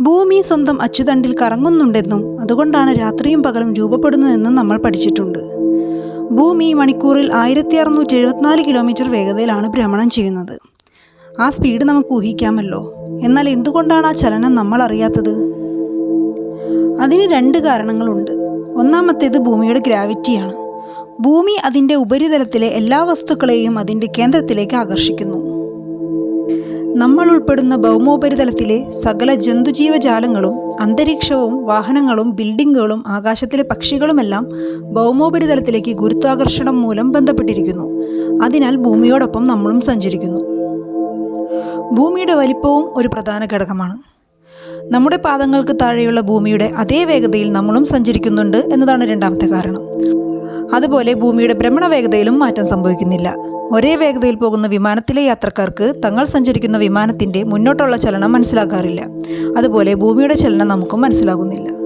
ഭൂമി സ്വന്തം അച്ചുതണ്ടിൽ കറങ്ങുന്നുണ്ടെന്നും അതുകൊണ്ടാണ് രാത്രിയും പകലും രൂപപ്പെടുന്നതെന്നും നമ്മൾ പഠിച്ചിട്ടുണ്ട്. ഭൂമി മണിക്കൂറിൽ ആയിരത്തി അറുന്നൂറ്റി എഴുപത്തിനാല് കിലോമീറ്റർ വേഗതയിലാണ് ഭ്രമണം ചെയ്യുന്നത്. ആ സ്പീഡ് നമുക്ക് ഊഹിക്കാമല്ലോ. എന്നാൽ എന്തുകൊണ്ടാണ് ആ ചലനം നമ്മൾ അറിയാത്തത്? അതിന് രണ്ട് കാരണങ്ങളുണ്ട്. ഒന്നാമത്തേത് ഭൂമിയുടെ ഗ്രാവിറ്റിയാണ്. ഭൂമി അതിന്റെ ഉപരിതലത്തിലെ എല്ലാ വസ്തുക്കളെയും അതിന്റെ കേന്ദ്രത്തിലേക്ക് ആകർഷിക്കുന്നു. നമ്മൾ ഉൾപ്പെടുന്ന ഭൗമോപരിതലത്തിലെ സകല ജന്തുജീവജാലങ്ങളും അന്തരീക്ഷവും വാഹനങ്ങളും ബിൽഡിങ്ങുകളും ആകാശത്തിലെ പക്ഷികളുമെല്ലാം ഭൗമോപരിതലത്തിലേക്ക് ഗുരുത്വാകർഷണം മൂലം ബന്ധപ്പെട്ടിരിക്കുന്നു. അതിനാൽ ഭൂമിയോടൊപ്പം നമ്മളും സഞ്ചരിക്കുന്നു. ഭൂമിയുടെ വലിപ്പവും ഒരു പ്രധാന ഘടകമാണ്. നമ്മുടെ പാദങ്ങൾക്ക് താഴെയുള്ള ഭൂമിയുടെ അതേ വേഗതയിൽ നമ്മളും സഞ്ചരിക്കുന്നുണ്ട് എന്നതാണ് രണ്ടാമത്തെ കാരണം. അതുപോലെ ഭൂമിയുടെ ഭ്രമണ വേഗതയിലും മാറ്റം സംഭവിക്കുന്നില്ല. ഒരേ വേഗതയിൽ പോകുന്ന വിമാനത്തിലെ യാത്രക്കാർക്ക് തങ്ങൾ സഞ്ചരിക്കുന്ന വിമാനത്തിന്റെ മുന്നോട്ടുള്ള ചലനം മനസ്സിലാക്കാറില്ല. അതുപോലെ ഭൂമിയുടെ ചലനം നമുക്കും മനസ്സിലാകുന്നില്ല.